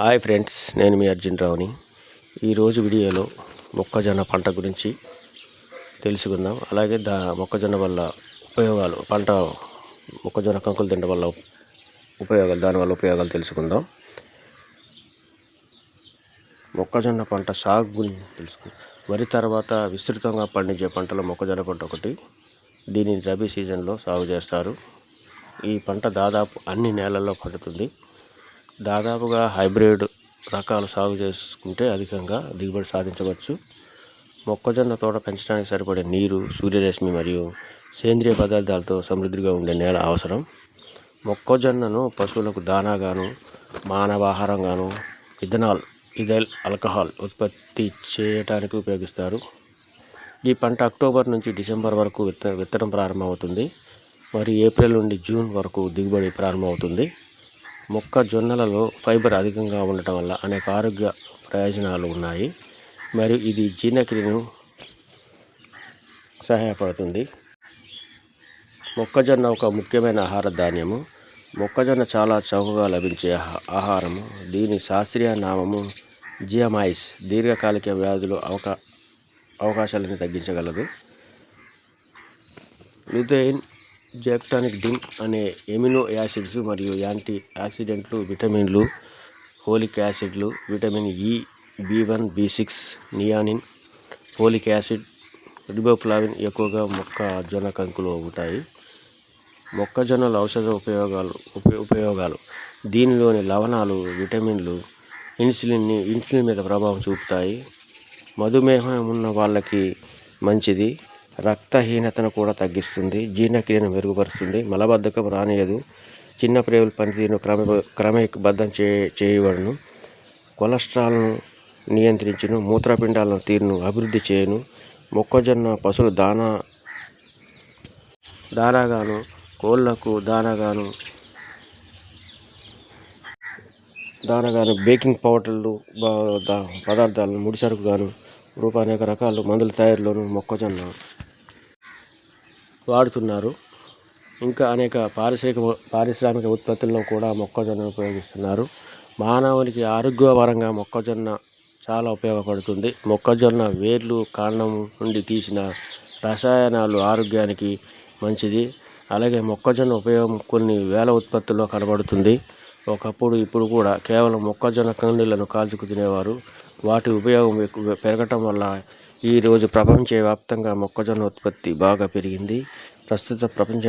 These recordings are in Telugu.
హాయ్ ఫ్రెండ్స్ నేను మీ అర్జున్ రావుని. ఈరోజు వీడియోలో మొక్కజొన్న పంట గురించి తెలుసుకుందాం. అలాగే దా మొక్కజొన్న వల్ల ఉపయోగాలు పంట మొక్కజొన్న కంకులు తినడం వల్ల ఉపయోగాలు దానివల్ల ఉపయోగాలు తెలుసుకుందాం. మొక్కజొన్న పంట సాగు గురించి తెలుసుకుందాం. వరి తర్వాత విస్తృతంగా పండించే పంటలో మొక్కజొన్న పంట ఒకటి. దీనిని రబీ సీజన్లో సాగు చేస్తారు. ఈ పంట దాదాపు అన్ని నేలల్లో పండుతుంది. దాదాపుగా హైబ్రిడ్ రకాలు సాగు చేసుకుంటే అధికంగా దిగుబడి సాధించవచ్చు. మొక్కజొన్న తోట పెంచడానికి సరిపడే నీరు సూర్యరశ్మి మరియు సేంద్రియ పదార్థాలతో సమృద్ధిగా ఉండే నేల అవసరం. మొక్కజొన్నను పశువులకు దానాగాను మానవాహారంగాను ఇథనాల్ ఇథైల్ ఆల్కహాల్ ఉత్పత్తి చేయడానికి ఉపయోగిస్తారు. ఈ పంట అక్టోబర్ నుంచి డిసెంబర్ వరకు విత్త విత్తడం ప్రారంభమవుతుంది. మరి ఏప్రిల్ నుండి జూన్ వరకు దిగుబడి ప్రారంభమవుతుంది. మొక్కజొన్నలలో ఫైబర్ అధికంగా ఉండటం వల్ల అనేక ఆరోగ్య ప్రయోజనాలు ఉన్నాయి. మరియు ఇది జీర్ణక్రియను సహాయపడుతుంది. మొక్కజొన్న ఒక ముఖ్యమైన ఆహార ధాన్యము. మొక్కజొన్న చాలా చౌకగా లభించే ఆహారము. దీని శాస్త్రీయ నామము జియమైస్. దీర్ఘకాలిక వ్యాధులు అవకా అవకాశాలను తగ్గించగలదు. లుథెయిన్ జెక్టానిక్ డిమ్ అనే ఎమినో యాసిడ్స్ మరియు యాంటీ ఆక్సిడెంట్లు విటమిన్లు folic యాసిడ్లు vitamin E B one B six నియానిన్ folic acid riboflavin ఎక్కువగా మొక్కజొన్న కంకులో ఉంటాయి మొక్కజొన్నల ఔషధ ఉపయోగాలు ఉప- ఉపయోగాలు. దీనిలోని లవణాలు విటమిన్లు ఇన్సులిన్ని ఇన్సులిన్ మీద ప్రభావం చూపుతాయి. మధుమేహం ఉన్న వాళ్ళకి మంచిది. రక్తహీనతను కూడా తగ్గిస్తుంది జీర్ణక్రియను మెరుగుపరుస్తుంది మలబద్ధకం రానియదు చిన్న ప్రేవుల పనితీరును క్రమ క్రమబద్ధం చే చేయబడును కొలెస్ట్రాల్ను నియంత్రించును మూత్రపిండాల తీరును అభివృద్ధి చేయను మొక్కజొన్న పశువుల దానా దానాగాను కోళ్ళకు దానాగాను దానగాను బేకింగ్ పౌడర్లు పదార్థాలను ముడిసరుకు గాను రూప అనేక రకాలు మందుల తయారీలోను మొక్కజొన్న వాడుతున్నారు. ఇంకా అనేక పారిశ్రామిక పారిశ్రామిక ఉత్పత్తుల్లో కూడా మొక్కజొన్నను ఉపయోగిస్తున్నారు. మానవునికి ఆరోగ్యపరంగా మొక్కజొన్న చాలా ఉపయోగపడుతుంది. మొక్కజొన్న వేర్లు కాండం నుండి తీసిన రసాయనాలు ఆరోగ్యానికి మంచిది. అలాగే మొక్కజొన్న ఉపయోగం కొన్ని వేల ఉత్పత్తుల్లో కనబడుతుంది. ఒకప్పుడు ఇప్పుడు కూడా కేవలం మొక్కజొన్న కండీలను కాల్చుకు తినేవారు. వాటి ఉపయోగం ఎక్కువ పెరగటం వల్ల ఈరోజు ప్రపంచవ్యాప్తంగా మొక్కజొన్న ఉత్పత్తి బాగా పెరిగింది. ప్రస్తుత ప్రపంచ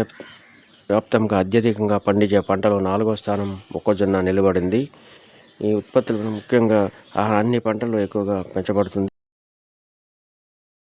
వ్యాప్తంగా అత్యధికంగా పండించే పంటలో నాలుగో స్థానం మొక్కజొన్న నిలబడింది. ఈ ఉత్పత్తులను ముఖ్యంగా అన్ని పంటల్లో ఎక్కువగా పెంచబడుతుంది.